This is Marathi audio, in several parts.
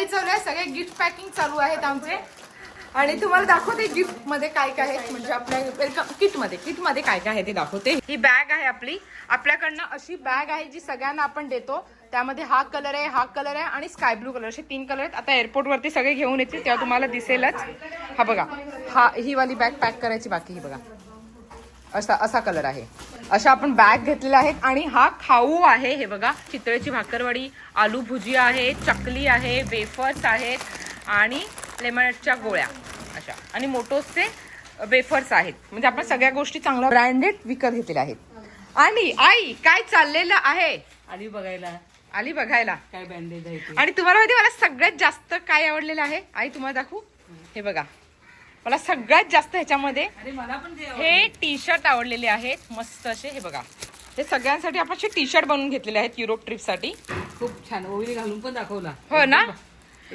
तयारी चालू आहे. सगळे गिफ्ट पॅकिंग चालू आहेत आमचे. आणि तुम्हाला दाखवते गिफ्टमध्ये काय काय आहे म्हणजे आपल्या वेलकम किटमध्ये. किटमध्ये काय काय आहे ते दाखवते. ही बॅग आहे आपली. आपल्याकडनं अशी बॅग आहे जी सगळ्यांना आपण देतो. त्यामध्ये हा कलर आहे हा कलर आहे आणि स्काय ब्लू कलर असे तीन कलर आहेत. आता एअरपोर्ट वरती सगळे घेऊन येतील तेव्हा तुम्हाला दिसेलच. हा बघा. हा ही वाली बॅग पॅक करायची बाकी ही बघा. असा असा कलर आहे. अशा आपण बॅग घेतलेल्या आहेत. आणि हा खाऊ आहे. हे बघा चितळेची भाकरवडी आलू भुजिया आहे चकली आहे वेफर्स आहेत आणि लेमनेटच्या गोळ्या. अशा. आणि मोटोसचे वेफर्स आहेत. म्हणजे आपण सगळ्या गोष्टी चांगल्या ब्रँडेड विकत घेतलेल्या आहेत. आणि आई काय चाललेलं आहे? आली बघायला. आली बघायला. काय बँडेज आहे आणि तुम्हाला माहिती मला सगळ्यात जास्त काय आवडलेलं आहे? आई तुम्हाला दाखवू? हे बघा. मला सगळ्यात जास्त ह्याच्यामध्ये हे टी शर्ट आवडलेले आहेत. मस्त असे हे बघा. हे सगळ्यांसाठी आपण असे टी शर्ट बनवून घेतलेले आहेत युरोप ट्रिपसाठी. खूप छान. ओळी घालून पण दाखवला. हो ना?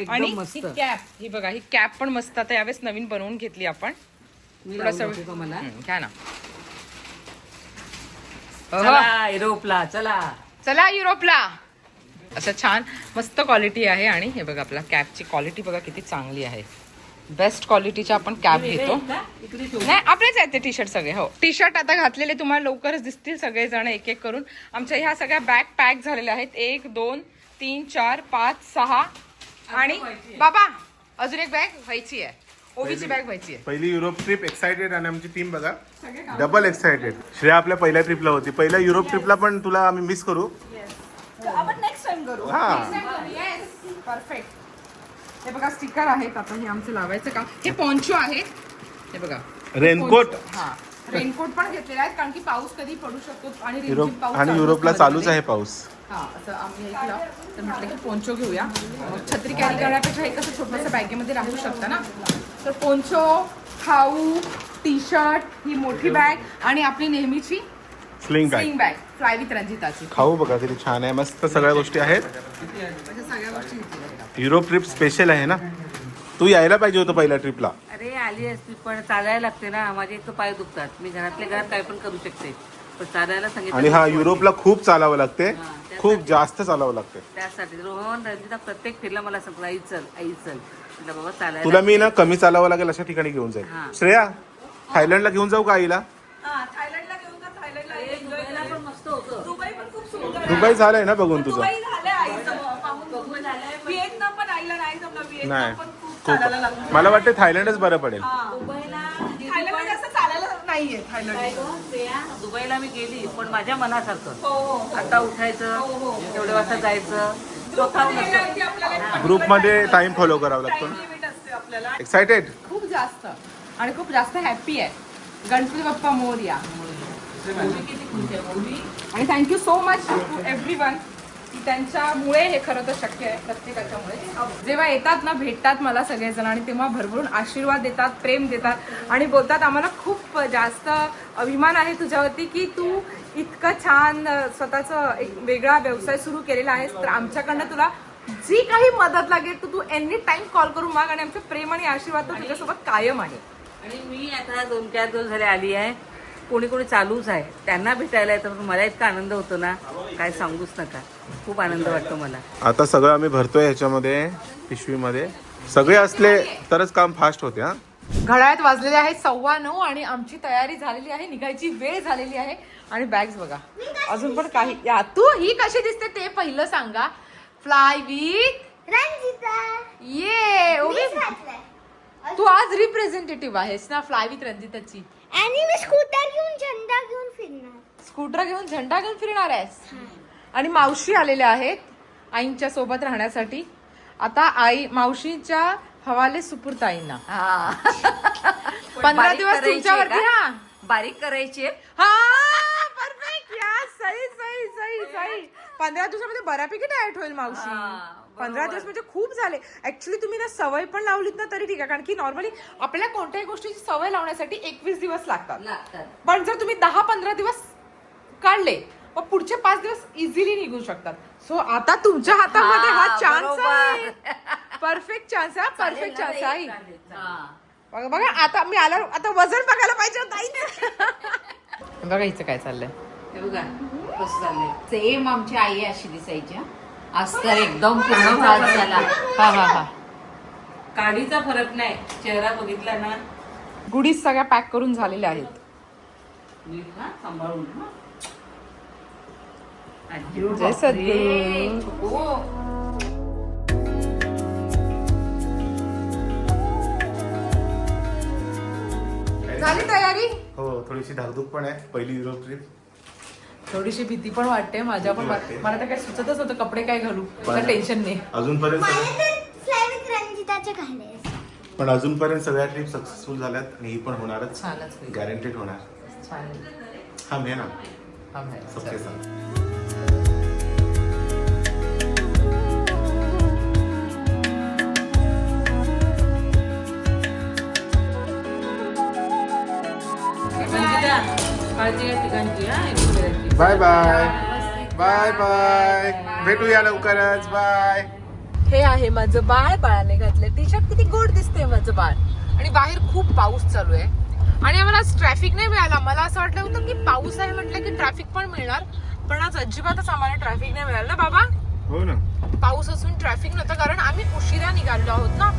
आणि ही कॅप ही बघा ही कॅप पण मस्त आता यावेळेस नवीन बनवून घेतली आपण. मला घ्या ना. चला युरोपला चला. चला युरोपला असं छान मस्त क्वालिटी आहे. आणि हे बघा आपला कॅपची क्वालिटी बघा किती चांगली आहे. बेस्ट क्वालिटीच्या आपण कॅप घेतो. नाही आपलेच आहेत ते टी शर्ट सगळे हो. टी शर्ट आता घातलेले तुम्हाला लवकरच दिसतील सगळेजण एक एक करून. आमच्या ह्या सगळ्या बॅग पॅक झालेल्या आहेत. एक दोन तीन चार पाच सहा. आणि बाबा अजून एक बॅग व्हायची आहे. ओबीची बॅग व्हायची आहे. पहिली युरोप ट्रिप एक्साइटेड आणि आमची टीम बघा. डबल एक्साइटेड श्रेया आपल्या पहिल्या ट्रिपला होती. पहिल्या युरोप ट्रिपला पण तुला आम्ही मिस करू. आपण नेक्स्ट टाइम करू. हा. परफेक्ट हे बघा स्टिकर आहेत आता हे आमचं लावायचं काम. हे पोंचो आहे हे बघा. रेनकोट? हा. रेनकोट पण घेतलेला आहे कारण की पाऊस कधी पडू शकतो आणि रिमझिम युरोप पाऊस आणि चालू युरोपला असतो चालूच. आहे पाऊस. हा असं आम्ही ऐकलं तर म्हटलं की पोंचो घेऊया. मग छत्री कॅरी करण्यापेक्षा हे कसं छोटंसं बॅगेमध्ये राहू शकतं ना? तर पोंचो खाऊ टी शर्ट ही मोठी बॅग आणि आपली नेहमीची sling bag sling bag fly with रंजिताची खाऊ बघा किती छान आहे. मस्त सगळ्या गोष्टी आहेत. अशा सगळ्या गोष्टी. युरोप ट्रिप स्पेशल आहे ना? तू यायला पाहिजे होतं पहिल्या ट्रिपला अरे आली असती पण चालायला लागते ना. माझे एक पाय दुखतात. मी घरातल्या घरात काय पण करू शकते. पण चालायला सांगितलं आणि हा युरोपला खूप चालावं लागते. त्यासाठी- खूप जास्त चालावं लागते. त्यासाठी. रोहन रंजिता प्रत्येक फिरला मला सांगतो आई चल आई चल. म्हटलं बाबा चालायला तुला मी ना कमी चालावं लागेल अशा ठिकाणी घेऊन जाईल. हा. श्रेया थायलंडला घेऊन जाऊ का आईला? थायलंडला घेऊन जा थायलंडला ए, दुबईला पण मस्त होतं. दुबई पण खूप सुंदर आहे. दुबई झालंय ना बघून तुझं. दुबई झालं आईचं पाहून दुबई झालंय व्हिएतनाम पण आईला नाही. खूप मला वाटतं थायलंडच बरं पडेल. दुबईला थायलंडमध्ये असं चालायला नाहीये थायलंड? दुबईला मी गेली पण माझ्या मनासारखं. हो हो. आता उठायचं एवढ्या वाजता जायचं. आपल्याला ग्रुपमध्ये टाइम फॉलो करावा लागतो एक्सायटेड खूप जास्त. आणि खूप जास्त हॅपी आहे. गणपती बाप्पा मोरया? आणि thank you so much to everyone की त्यांच्यामुळे हे खरं तर शक्य आहे प्रत्येकाच्यामुळे. जेव्हा येतात ना भेटतात मला सगळेजण आणि तेव्हा भरभरून आशीर्वाद देतात प्रेम देतात आणि बोलतात आम्हाला खूप जास्त अभिमान आहे तुझ्यावरती की तू इतकं छान स्वतःचं एक वेगळा व्यवसाय सुरू केलेला आहेस. तर आमच्याकडनं तुला जी काही मदत लागेल तू तू एनी टाइम कॉल करून माग आणि आमचं प्रेम आणि आशीर्वाद तर तुझ्यासोबत कायम आहे. आणि मी आता दोन चार दिवस झाले आली आहे. कोणी कोणी चालूच आहे. त्यांना भेटायला येतं पण मला इतका आनंद होतो ना. काय सांगूच नका. खूप आनंद वाटतो मला. आता सगळं आम्ही भरतोय ह्याच्यामध्ये पिशवीमध्ये. सगळे असले तरच काम फास्ट होते हा? घड्याळात वाजलेले आहेत सव्वा नऊ आणि आमची तयारी झालेली आहे निघायची वेळ झालेली आहे. आणि बॅग्स बघा. अजून पण काही. या तू ही कशी दिसते ते पहिलं सांगा. Fly with Ranjita. ये. तू आज रिप्रेझेंटेटिव्ह आहेस ना फ्लाय विथ रंजिताची. आणि मी स्कूटर घेऊन झेंडा घेऊन फिरणार. स्कूटर घेऊन झेंडा घेऊन फिरणार आहेस? आणि मावशी आलेल्या आहेत आईंच्या सोबत राहण्यासाठी. आता आई मावशीच्या हवाले सुपूर्त आईंना. पंधरा दिवस तुमच्यावरती? हा. बारीक करायची आहे. हा परफेक्ट या सही सही सही सही पंधरा दिवसामध्ये बऱ्यापैकी डाएट होईल मावशी. पंधरा दिवस म्हणजे खूप झाले. ऍक्च्युली तुम्ही ना सवय पण लावलीत ना तरी ठीक आहे. कारण की नॉर्मली आपल्याला कोणत्याही गोष्टीची सवय लावण्यासाठी एकवीस दिवस लागतात. लागतात. पण जर तुम्ही दहा पंधरा दिवस काढले मग पुढचे पाच दिवस इझिली निघू शकतात. सो आता तुमच्या हातामध्ये हा हा, चान्स. आहे. परफेक्ट चान्स आहे परफेक्ट चान्स आहे. हा. बघा बघा आता मी आल्यावर आता वजन बघायला पाहिजे होतं आईने. बघा हिचं काय चाललंय. हे बघा कसं झालंय सेम आमची आई अशी दिसायची हं. आज तर एकदम पूर्ण भात झाला. हा हा हा. काडीचा फरक नाही. चेहरा बघितला ना. गुढीज सगळ्या पॅक करून झालेल्या आहेत. नीट ना सांभाळून हं. आजी जय. सद्गुरू. हो. झाली तयारी? हो थोडीशी धाकधूक पण आहे. पहिली युरोप ट्रिप थोडीशी भीती पण वाटते माझ्या पण वाटते. मला तर काय सुचतच होतं कपडे काय घालू. पण- टेन्शन नाही. अजूनपर्यंत मला पण अजूनपर्यंत सगळ्या ट्रिप सक्सेसफुल झाल्यात आणि ही पण होणारच. गॅरंटेड होणार. चालेल हा मे ना. हा, बाहेर. सबके साथ. रंजिता, काळजी घ्या ठिकाणची हा. बाय बाय बाय बाय भेटूया लवकरच. बाय हे आहे माझं बाळ. बाळाने घातले टी शर्ट किती गोड दिसते माझं बाळ. आणि बाहेर खूप पाऊस चालू आहे. आणि आम्हाला ट्रॅफिक नाही मिळाला. मला असं वाटलं होतं की पाऊस आहे म्हटलं की ट्रॅफिक पण मिळणार. पण आज अजिबातच आम्हाला ट्रॅफिक नाही मिळालं. ना बाबा हो ना. पाऊस असून ट्रॅफिक नव्हतं. कारण आम्ही उशिरा निघालेलो आहोत ना.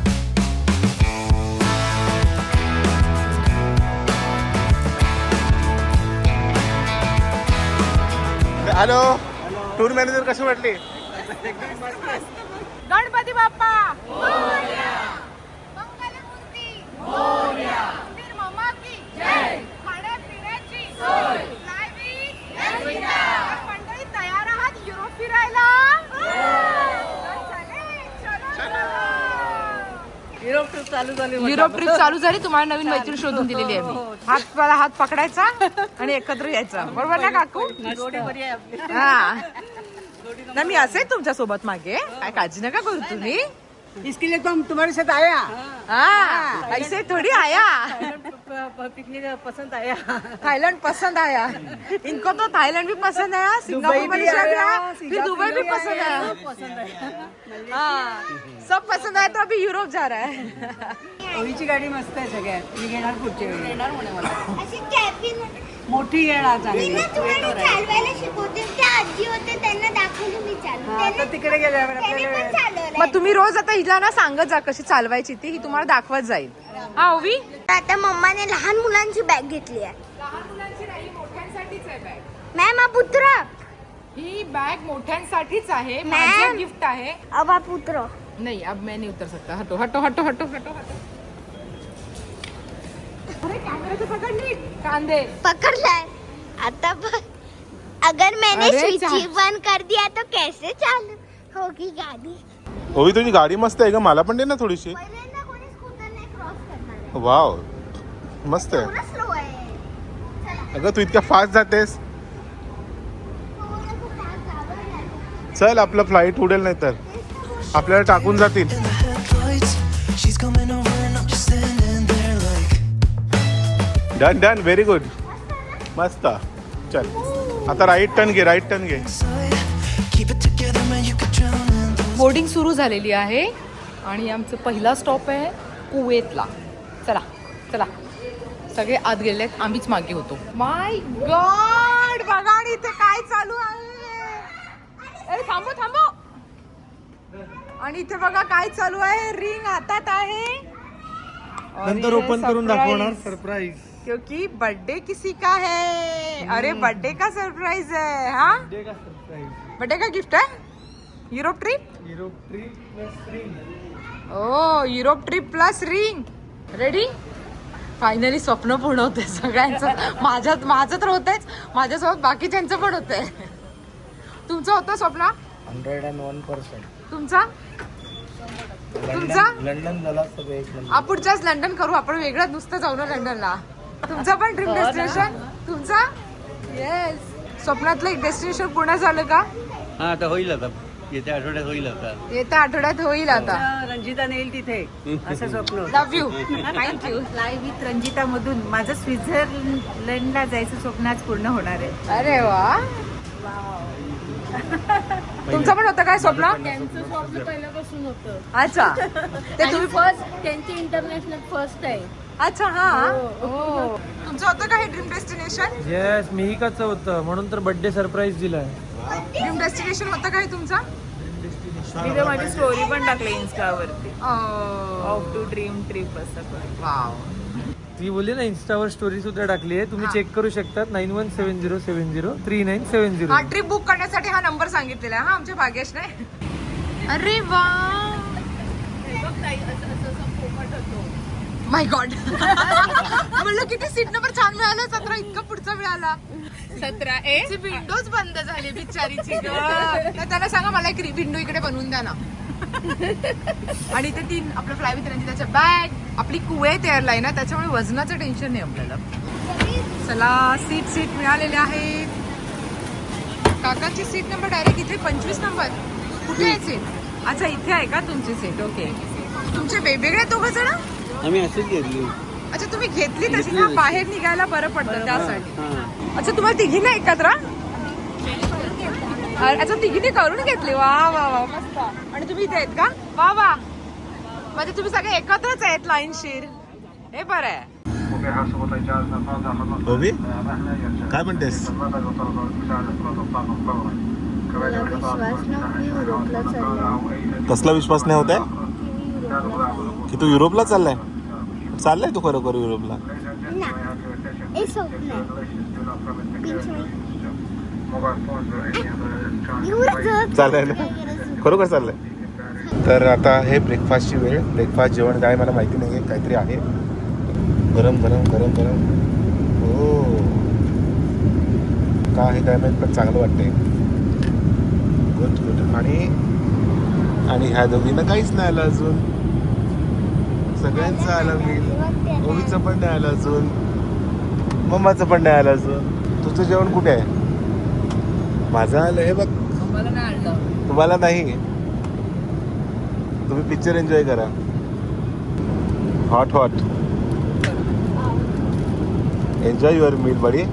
हॅलो टूर मॅनेजर कशी वाटली? गणपती बाप्पा! युरोप फिरायला युरोप ट्रिप चालू झाली म्हटलं. युरोप ट्रिप चालू झाली. तुम्हाला नवीन मैत्रीण शोधून दिलेली आहे मी. हात मला हात पकडायचा आणि एकत्र यायचा. बरोबर ना काकू. हा. ना मी असेल तुमच्यासोबत मागे. काय काळजी नका करू तुम्ही. इसके लिए तो हम तुम्हारे साथ आया। हा ऐसे थोडी आया। पिकनिक पसंद आया थाईलैंड पसंद आया। इनको तो थाईलैंड भी पसंद आया सिंगापुर भी मलेशिया भी आया, आया फिर दुबई भी पसंद आया। पसंद आहे हाँ सब पसंद आया तो अभी यूरोप जा रहा है। ओळीची गाडी मस्त आहे सगळ्यात. मी घेणार पुढच्या वेळी. मोठी येणार आजी होते त्यांना दाखवली मी चालू हा, आता तिकडे गेल्यावर आपल्याला मग तुम्ही रोज आता हिला ना सांगत जा कशी चालवायची ती ही तुम्हाला दाखवत जाईल. हा ओवी? आता मम्माने लहान मुलांची बॅग घेतली आहे. लहान मुलांची नाही मोठ्यांसाठीच आहे बॅग. मॅम हा पुत्र. ही बॅग मोठ्यांसाठीच आहे मॅम. माझं गिफ्ट आहे. अब हा पुत्र. नहीं अब मैं नहीं उतर सकता. हटो हटो हटो हटो हटो हटो. कांदे. पकड़लाय. आता अगर मैंने स्विच बंद कर दिया तो कैसे चालू होगी गाडी? ओवी तुझी गाडी मस्त आहे का मला पण दे ना थोडीशी. वाव. मस्त आहे. अगं तू इतक्या फास्ट जातेस. चल आपलं फ्लाईट उडेल नाही तर आपल्याला टाकून जातील. डन डन व्हेरी गुड मस्त. चल. आता राईट टर्न घे राईट टर्न घे. बोर्डिंग सुरू झालेली आहे. आणि आमचं पहिला स्टॉप आहे कुवेतला. चला चला. सगळे आत गेले आहेत आम्हीच मागे होतो. माय गॉड बघा आणि इथे काय चालू आहे. अरे थांबो थांबो आणि इथे बघा काय चालू आहे. रिंग हातात आहे. नंतर ओपन करून दाखवणार. सरप्राईज क्योंकि बर्थडे किसी का है। अरे बर्थडे का सरप्राइज है हाँ? बर्थडे का गिफ्ट है। युरोप ट्रिप ओ Europe trip plus ring ready finally स्वप्न पूर्ण होते सगळ्यांचं. माझ्यात माझं तर होतंच माझ्यासोबत बाकीच्यांचं पण होतंय. तुमचं होतं स्वप्न? हंड्रेड अँड वन पर्सेंट तुमचा? तुमचा? लंडन झाला पुढच्याच लंडन करू. आपण वेगळं नुसतं जाऊ ना लंडनला. तुमचा पण ड्रीम डेस्टिनेशन तुमचा? येस स्वप्नातलं एक डेस्टिनेशन पूर्ण झालं का? हा आता होईल आता. येत्या आठवड्यात होईल आता. येत्या आठवड्यात होईल आता. रंजिता नेईल तिथे. असं स्वप्न होतं. Love you thank you fly with Ranjita मधून माझं स्वित्झर्लंडला जायचं स्वप्न आज पूर्ण होणार आहे. अरे वा. तुमचं पण होतं काय स्वप्न? त्यांचं स्वप्न पहिल्यापासून होतं. अच्छा. ते तुम्ही फर्स्ट त्यांची इंटरनॅशनल फर्स्ट आहे. अच्छा हा हो तुमचं होतं का हे ड्रीम डेस्टिनेशन येस मिहिकाचं होतं म्हणून तर बर्थडे सरप्राईज दिलाय ड्रीम डेस्टिनेशन होतं का हे तुमचं तिथे माझी स्टोरी पण टाकली इन्स्टावरती ऑफ टू ड्रीम ट्रिप असं करून. वाव ती बोलली ना इन्स्टावर स्टोरी सुद्धा टाकली आहे तुम्ही चेक करू शकतात nine one seven zero seven zero three nine seven zero हा ट्रिप बुक करण्यासाठी हा नंबर सांगितलेला आहे हा आमच्या भाग्येशने अरे वा माय गॉड म्हणलं किती सीट नंबर छान मिळाला सतरा इतका पुढचा मिळाला. सतरा ए? विंडोज बंद झाली बिचारीची. तर त्याला सांगा मला एक विंडो इकडे बनवून द्या ना. आणि ते तीन आपलं फ्लाय विथ त्याच्या बॅग आपली कुवेत एअरलाईन आहे त्याच्यामुळे वजनाचं टेन्शन नाही आपल्याला. चला सीट सीट मिळालेले आहेत. काकाची सीट नंबर डायरेक्ट इथे पंचवीस नंबर कुठे आहे सीट अच्छा इथे आहे का तुमची सीट ओके तुमचे वेगवेगळे दोघं जण? आम्ही अशीच घेतली. अच्छा तुम्ही घेतली तशी? ना बाहेर निघायला बरं पडतं त्यासाठी. अच्छा तुम्हाला तिघींना एकत्र? अरे, अच्छा तिघींनी करून घेतली. वा वा वा मस्त. आणि तुम्ही इथे आहेत का? वा वा. म्हणजे तुम्ही सगळे एकत्रच आहेत लाईनशीर. हे बरं आहे. ओवी काय म्हणतेस? मला विश्वास नव्हती युरोपला चालला. कसला विश्वास नाही होत आहे? की तू युरोपला चाललाय? चाललाय तू खरोखर युरोपला? चाललंय ना? खरोखर चाललंय? तर आता हे ब्रेकफास्टची वेळ ब्रेकफास्ट जेवण काय मला माहिती नाही आहे काहीतरी आहे. गरम गरम गरम गरम. हो. का आहे काय माहीत पण चांगलं वाटतंय. गुड गुड आणि आणि ह्या दोघींना काहीच नाही आलं अजून. सगळ्यांचं आलं बिल ओवीचं पण नाही आलं अजून. मम्माचं पण नाही आलं अजून. तुझं जेवण कुठे आहे? माझं आलं हे बघ. तुम्हाला नाही? तुम्ही पिक्चर एन्जॉय करा. Hot hot enjoy your meal buddy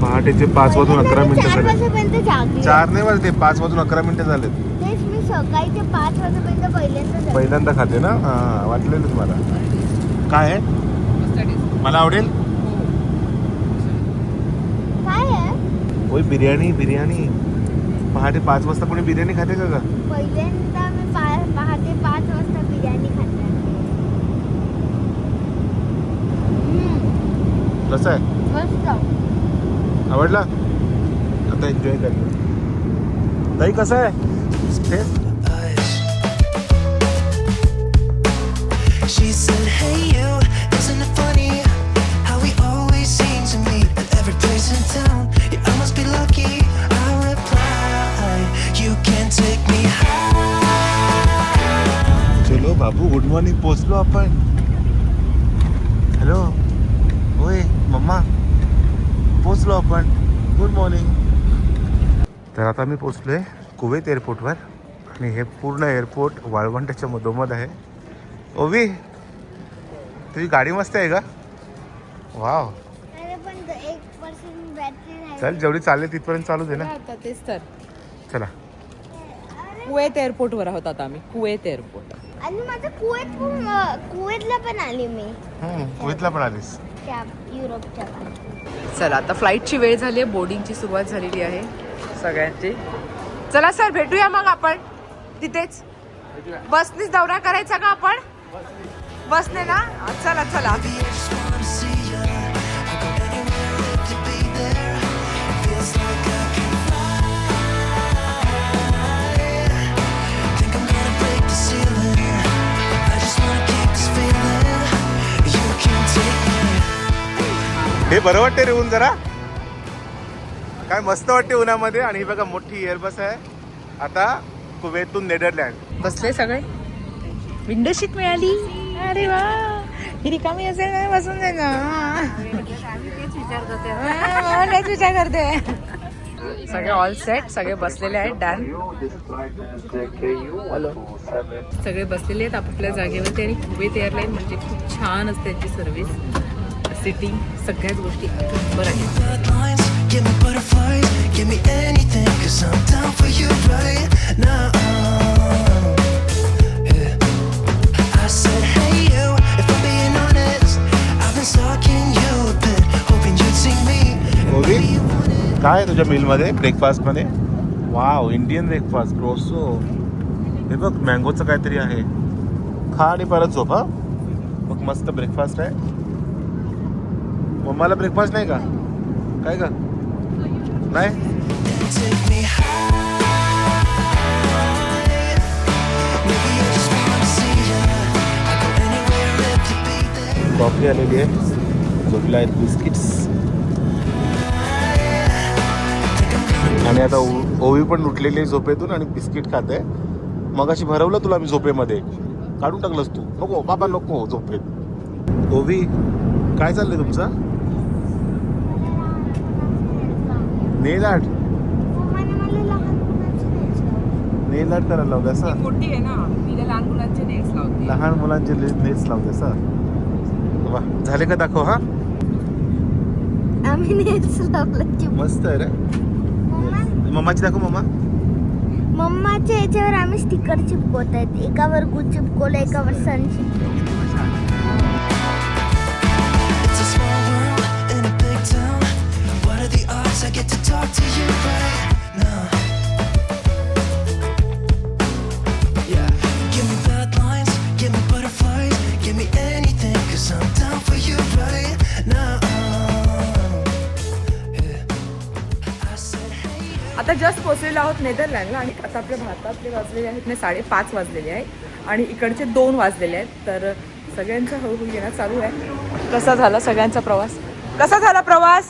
पहाटेचे पाच वाजून अकरा मिनिटं चार झाले चार नाही वाजते पाच वाजून अकरा मिनिटं झालेत. मी सकाळी ते पाच वाजेपर्यंत पहिल्यांदा. पहिल्यांदा खाते ना? हा वाटलेलं तुम्हाला. काय आहे? मला आवडेल? काय आहे? होय बिर्याणी बिर्याणी. पहाटे पाच वाजता कोणी बिर्याणी खाते का ग? पहिल्यांदा मी पा- पहाटे पाच वाजता बिर्याणी खाते. हम्म, कसं आहे? मस्त. आवडला? आता एन्जॉय कर ताई कसं आहे? टेस्ट बाबू गुड मॉर्निंग पोचलो आपण. हॅलो होय मम्मा पोचलो आपण. गुड मॉर्निंग तर आता मी पोचलो आहे कुवैत एअरपोर्टवर आणि हे पूर्ण एअरपोर्ट वाळवंटाच्या मधोमध आहे. ओवी तुझी गाडी मस्त आहे का? वाव. चल जेवढी चालले तिथपर्यंत चालू दे ना. आता तेच तर. चला. कुवेत एअरपोर्ट वर आहोत आता आम्ही. कुवेत एअरपोर्ट आणि माझं कुवेत पण कुवेतला पण आली मी. हम्म, कुवेतला पण आलीस. युरोपच्या. चला आता फ्लाईटची वेळ झाली आहे बोर्डिंगची सुरुवात झालेली आहे सगळ्यांची. चला सर भेटूया मग आपण. तिथेच. बसनीच दौरा करायचा का आपण? Was ना? चल Azala, Azala. हे बरं वाटते रे ऊन जरा. काय मस्त वाटते उन्हामध्ये. आणि हे बघा मोठी एअरबस आहे. आता कुवेतून नेदरलँड. बसले सगळे? विंडो सीट मिळाली? अरे वा. ही रिकामी असेल ना बसून दे ना. हा, तेच विचार करते. सगळे ऑल सेट सगळे बसलेले आहेत डॅन सगळे बसलेले आहेत आपापल्या जागेवरती आणि कुवेत एअरलाईन म्हणजे खूप छान असते त्यांची सर्व्हिस सिटिंग सगळ्याच गोष्टी बरं आहेत. काय आहे तुझ्या मिलमध्ये ब्रेकफास्टमध्ये वाव इंडियन ब्रेकफास्ट क्रोसो हे बघ मँगोचं काहीतरी आहे. खा आणि परत झोप हा? मग मस्त ब्रेकफास्ट आहे. मम्माला ब्रेकफास्ट नाही का? काय का नाही? कॉफी आलेली आहे. झोपला आहेत बिस्किट्स आणि आता ओ- ओवी पण उठलेली आहे झोपेतून आणि बिस्किट खात. आहे मग अशी भरवलं तुला मी झोपेमध्ये. काढून टाकलंस तू. नको बाबा नको झोपेत. ओवी काय चाललंय तुमचं? नेल आर्ट मम्माने मला लहान मुलांची द्यायची नेल आर्ट करायला लावलं असं मोठी आहे ना. तिला लहान मुलांचे नेक्स्ट लावते. लहान मुलांचे नेल्स लावते असं वा झाले का दाखव हा? आम्ही नेल्स लावलं. मस्त आहे रे. मम्माची दाखव मम्मा. मम्माच्या याच्यावर आम्ही स्टिकर चिपकवत आहेत. एकावर गुड चिपकवलं एकावर सन चिपकवलं. पोहोचलेलो आहोत नेदरलँडला आणि आता आपल्या भारतातले वाजलेले आहेत ना साडेपाच वाजलेले आहेत आणि इकडचे दोन वाजलेले आहेत. तर सगळ्यांचं हळूहळू येणं चालू आहे. कसा झाला सगळ्यांचा प्रवास? कसा झाला प्रवास?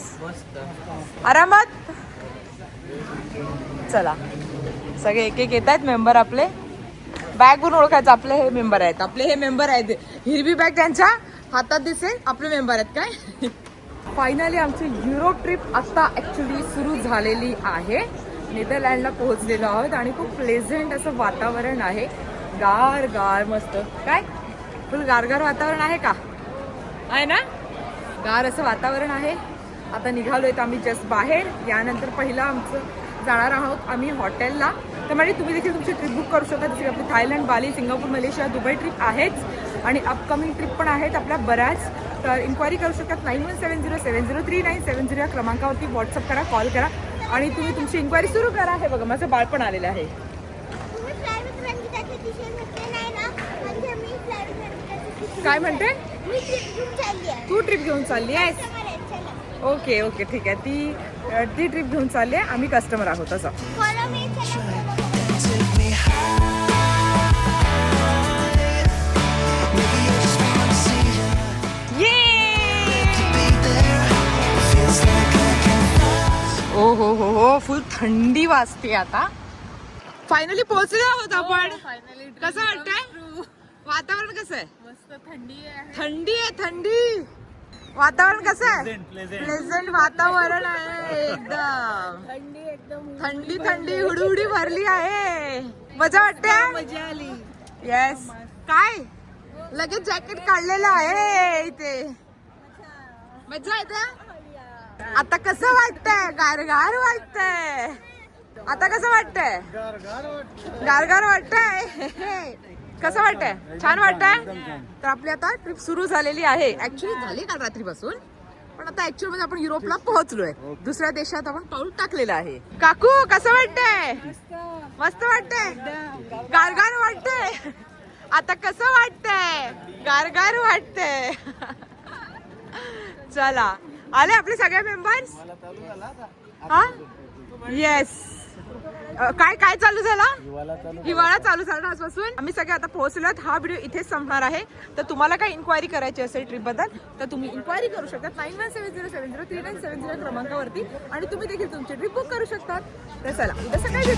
आरामात? चला. सगळे एक एक येत आहेत मेंबर आपले. बॅगवरून ओळखायचं आपले हे मेंबर आहेत. आपले हे मेंबर आहेत. हिरवी बॅग त्यांच्या हातात दिसेल आपले मेंबर आहेत काय? फायनली आमची युरोप ट्रिप आता ॲक्च्युली सुरू झालेली आहे. नेदरलँडला पोहोचलेलो आहोत आणि खूप प्लेझंट असं वातावरण आहे. गार गार मस्त. काय? फुल गारगार वातावरण आहे का? आहे ना? गार असं वातावरण आहे. आता निघालो आम्ही जस्ट बाहेर. यानंतर पहिला आमचं जाणार आहोत आम्ही हॉटेलला. तर म्हणजे तुम्ही देखील तुमची ट्रिप बुक करू शकता. जसे आपली Thailand Bali Singapore Malaysia Dubai trip आहेच आणि अपकमिंग ट्रिप पण आहेत आपल्या बऱ्याच. तर इन्क्वायरी करू शकतात nine one seven zero seven zero three nine seven zero या क्रमांकावरती व्हॉट्सअप करा कॉल करा. आणि तुम्ही तुमची इन्क्वायरी सुरू करा. हे बघा माझं बाळ पण आलेलं आहे. म्हणजे काय म्हणते? तू ट्रिप घेऊन चालली आहेस? ओके ओके ठीक आहे. ती ती ट्रिप घेऊन चालली आहे. आम्ही कस्टमर आहोत असं. थंडी वाजते आता. फायनली पोहोचले आहोत आपण. कसं वाटतंय? वातावरण कसं आहे? मस्त थंडी आहे. थंडी आहे थंडी. वातावरण कसं आहे? प्लेझंट वातावरण आहे एकदम. थंडी एकदम थंडी थंडी हुडहुडी भरली आहे. मजा वाटते? मजा आली. येस काय? लगेच जॅकेट काढलेलं आहे इथे. मजा. येते आता कसं वाटतंय? गारगार वाटतंय. आता कसं वाटतंय? गारगार वाटतंय. कसं वाटतंय? छान वाटतंय? तर आपली आता ट्रिप सुरू झालेली आहे. ऍक्च्युली झाली काल रात्रीपासून. पण आता ऍक्च्युअलमध्ये आपण युरोपला पोहोचलोय. दुसऱ्या देशात आपण पाऊल टाकलेलं आहे. काकू कसं वाटतंय? मस्त वाटतंय? गारगार वाटतंय? आता कसं वाटतंय? गारगार वाटतंय. चला. आले आपले सगळे मेंबर्स हा? येस काय काय चालू झाला? हिवाळा चालू झाला आजपासून. आम्ही सगळे आता पोहोचलोत हा व्हिडिओ इथेच संपणार आहे. तर तुम्हाला काय इन्क्वायरी करायची असेल ट्रिपबद्दल तर तुम्ही इन्क्वायरी करू शकता nine one seven zero seven zero three nine seven zero क्रमांकावरती. आणि तुम्ही देखील तुमची ट्रिप बुक करू शकतात. तर चला उद्या सकाळी